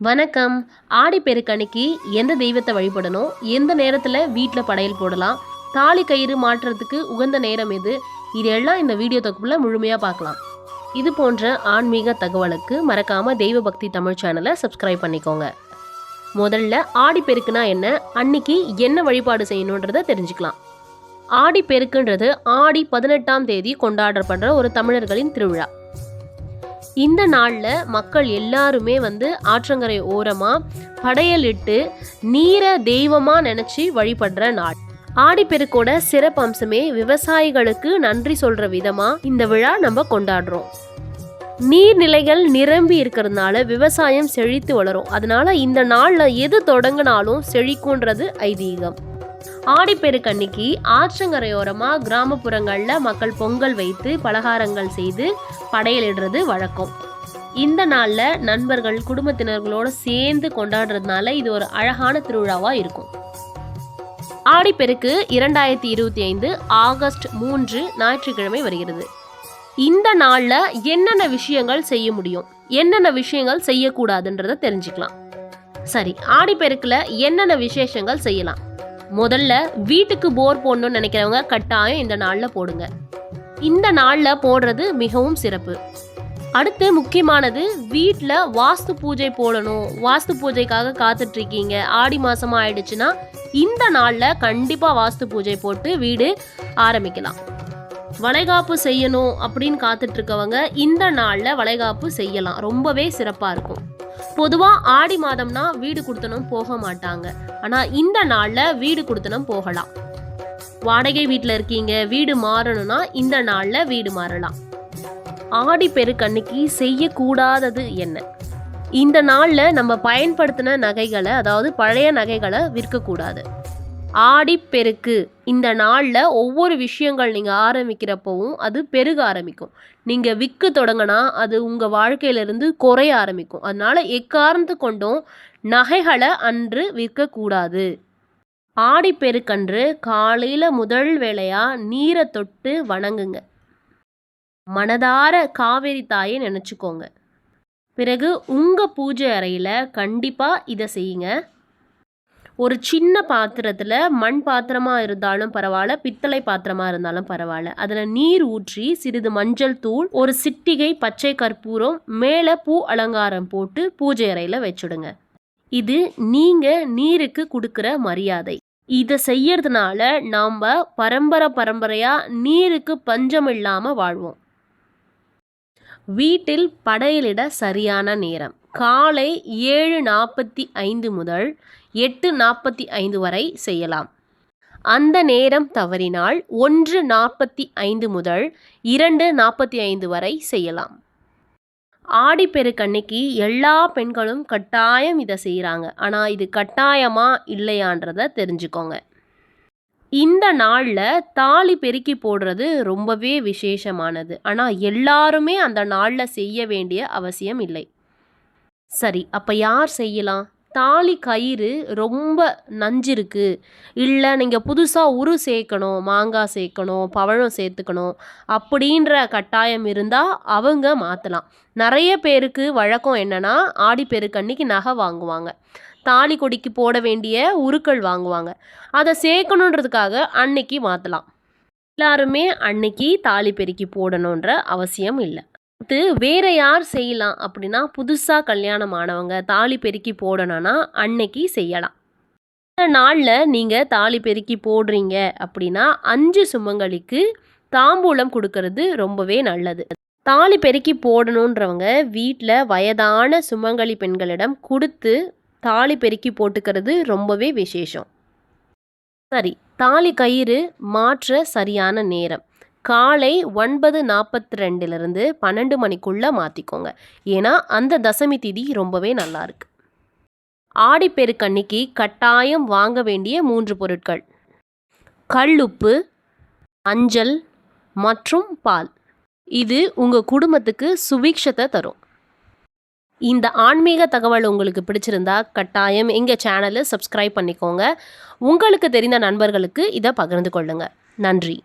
வணக்கம். ஆடி பெருக்கன்னைக்கு எந்த தெய்வத்தை வழிபடணும்? எந்த நேரத்தில் வீட்டில் படையல் போடலாம்? தாலி கயிறு மாற்றுறதுக்கு உகந்த நேரம் எது? இது எல்லாம் இந்த வீடியோ தொகுப்பில் முழுமையாக பார்க்கலாம். இது போன்ற ஆன்மீக தகவலுக்கு மறக்காமல் தெய்வ பக்தி தமிழ் சேனலை சப்ஸ்கிரைப் பண்ணிக்கோங்க. முதல்ல ஆடி பெருக்குனா என்ன? அன்னைக்கு என்ன வழிபாடு செய்யணுன்றதை தெரிஞ்சுக்கலாம். ஆடி பெருக்குன்றது ஆடி பதினெட்டாம் தேதி கொண்டாடப்படுற ஒரு தமிழர்களின் திருவிழா. இந்த நாளில் மக்கள் எல்லாருமே வந்து ஆற்றங்கரை ஓரமாக படையலிட்டு நீரை தெய்வமாக நினச்சி வழிபடுற நாள். ஆடிப்பெருக்கோட சிறப்பம்சமே விவசாயிகளுக்கு நன்றி சொல்கிற விதமாக இந்த விழா நம்ம கொண்டாடுறோம். நீர்நிலைகள் நிரம்பி இருக்கிறதுனால விவசாயம் செழித்து வளரும். அதனால இந்த நாளில் எது தொடங்கினாலும் செழிக்குன்றது ஐதீகம். ஆடிப்பெருக்கன்னைக்கு ஆற்றங்கரையோரமாக கிராமப்புறங்களில் மக்கள் பொங்கல் வைத்து பலகாரங்கள் செய்து படையலிடுறது வழக்கம். இந்த நாளில் நண்பர்கள் குடும்பத்தினர்களோடு சேர்ந்து கொண்டாடுறதுனால இது ஒரு அழகான திருவிழாவாக இருக்கும். ஆடிப்பெருக்கு இரண்டாயிரத்தி இருபத்தி ஐந்து ஆகஸ்ட் மூன்று ஞாயிற்றுக்கிழமை வருகிறது. இந்த நாளில் என்னென்ன விஷயங்கள் செய்ய முடியும்? என்னென்ன விஷயங்கள் செய்யக்கூடாதுன்றதை தெரிஞ்சுக்கலாம். சரி ஆடிப்பெருக்கில் என்னென்ன விசேஷங்கள் செய்யலாம்? முதல்ல வீட்டுக்கு போர் போடணும்னு நினைக்கிறவங்க கட்டாயம் இந்த நாளில் போடுங்க. இந்த நாளில் போடுறது மிகவும் சிறப்பு. அடுத்து முக்கியமானது வீட்டில் வாஸ்து பூஜை போடணும். வாஸ்து பூஜைக்காக காத்துட்டு இருக்கீங்க ஆடி மாதமாக ஆயிடுச்சுன்னா இந்த நாளில் கண்டிப்பாக வாஸ்து பூஜை போட்டு வீடு ஆரம்பிக்கலாம். வளைகாப்பு செய்யணும் அப்படின்னு காத்துட்ருக்கவங்க இந்த நாளில் வளைகாப்பு செய்யலாம். ரொம்பவே சிறப்பாக இருக்கும். பொதுவாக ஆடி மாதம்னா வீடு கொடுத்தனும் போக மாட்டாங்க. ஆனால் இந்த நாளில் வீடு கொடுத்தனும் போகலாம். வாடகை வீட்டில் இருக்கீங்க வீடு மாறணும்னா இந்த நாளில் வீடு மாறலாம். ஆடி பெருக்கன்னைக்கு செய்யக்கூடாதது என்ன? இந்த நாளில் நம்ம பயன்படுத்தின நகைகளை அதாவது பழைய நகைகளை விற்கக்கூடாது. ஆடிப்பெருக்கு இந்த நாளில் ஒவ்வொரு விஷயங்கள் நீங்கள் ஆரம்பிக்கிறப்பவும் அது பெருக ஆரம்பிக்கும். நீங்கள் விற்க தொடங்கினா அது உங்கள் வாழ்க்கையிலிருந்து குறைய ஆரம்பிக்கும். அதனால் எக்காரணத்து கொண்டும் நகைகளை அன்று விற்கக்கூடாது. ஆடிப்பெருக்கன்று காலையில் முதல் வேளையாக நீரை தொட்டு வணங்குங்க. மனதார காவேரி தாயை நினச்சிக்கோங்க. பிறகு உங்கள் பூஜை அறையில் கண்டிப்பாக இதை செய்யுங்க. ஒரு சின்ன பாத்திரத்தில் மண் பாத்திரமாக இருந்தாலும் பரவாயில்ல பித்தளை பாத்திரமாக இருந்தாலும் பரவாயில்ல. அதில் நீர் ஊற்றி சிறிது மஞ்சள் தூள் ஒரு சிட்டிகை பச்சை கற்பூரம் மேலே பூ அலங்காரம் போட்டு பூஜை அறையில் வச்சுடுங்க. இது நீங்கள் நீருக்கு கொடுக்குற மரியாதை. இதை செய்யறதுனால நாம் பரம்பரை பரம்பரையாக நீருக்கு பஞ்சம் இல்லாமல் வாழ்வோம். வீட்டில் படையலிட சரியான நேரம். காலை ஏழு நாற்பத்தி ஐந்து முதல் எட்டு நாற்பத்தி ஐந்து வரை செய்யலாம். அந்த நேரம் தவறினால் ஒன்று நாற்பத்தி ஐந்து முதல் இரண்டு நாற்பத்தி ஐந்து வரை செய்யலாம். ஆடிப்பெருக்கன்னைக்கு எல்லா பெண்களும் கட்டாயம் இதை செய்கிறாங்க. ஆனால் இது கட்டாயமா இல்லையான்றதை தெரிஞ்சுக்கோங்க. இந்த நாளில் தாலி பெருக்கி போடுறது ரொம்பவே விசேஷமானது. ஆனால் எல்லாருமே அந்த நாளில் செய்ய வேண்டிய அவசியம் இல்லை. சரி அப்போ யார் செய்யலாம்? தாலி கயிறு ரொம்ப நஞ்சிருக்கு. இல்லை நீங்கள் புதுசாக உரு சேர்க்கணும் மாங்காய் சேர்க்கணும் பழம் சேர்த்துக்கணும் அப்படின்ற கட்டாயம் இருந்தால் அவங்க மாற்றலாம் நிறைய பேருக்கு வழக்கம் என்னென்னா ஆடிப்பெருக்கன்னைக்கு நகை வாங்குவாங்க. தாலி கொடிக்கு போட வேண்டிய உருக்கள் வாங்குவாங்க. அதை சேர்க்கணுன்றதுக்காக அன்னைக்கு மாற்றலாம் எல்லாருமே அன்னைக்கு தாலி பெருக்கி போடணுன்ற அவசியம் இல்லை. அடுத்து வேற யார் செய்யலாம் அப்படின்னா புதுசாக கல்யாணம் ஆனவங்க தாலி பெருக்கி போடணும்னா அன்னைக்கு செய்யலாம். இந்த நாளில் நீங்கள் தாலி பெருக்கி போடுறீங்க அப்படின்னா அஞ்சு சுமங்களுக்கு தாம்பூலம் கொடுக்கறது ரொம்பவே நல்லது. தாலி பெருக்கி போடணுன்றவங்க வீட்டில் வயதான சுமங்கலி பெண்களிடம் கொடுத்து தாலி பெருக்கி போட்டுக்கிறது ரொம்பவே விசேஷம். சரி தாலி கயிறு மாற்ற சரியான நேரம். காலை ஒன்பது நாற்பத்தி ரெண்டுலேருந்து பன்னெண்டு மணிக்குள்ளே மாற்றிக்கோங்க ஏன்னா அந்த தசமி திதி ரொம்பவே நல்லா இருக்கு ஆடிப்பெருக்கன்னைக்கு கட்டாயம் வாங்க வேண்டிய மூன்று பொருட்கள். கல்லுப்பு அஞ்சல் மற்றும் பால். இது உங்கள் குடும்பத்துக்கு சுபிக்ஷத்தை தரும். இந்த ஆன்மீக தகவல் உங்களுக்கு பிடிச்சிருந்தா கட்டாயம் எங்கள் சேனலை சப்ஸ்கிரைப் பண்ணிக்கோங்க. உங்களுக்கு தெரிந்த நண்பர்களுக்கு இதை பகிர்ந்து கொள்ளுங்கள் நன்றி.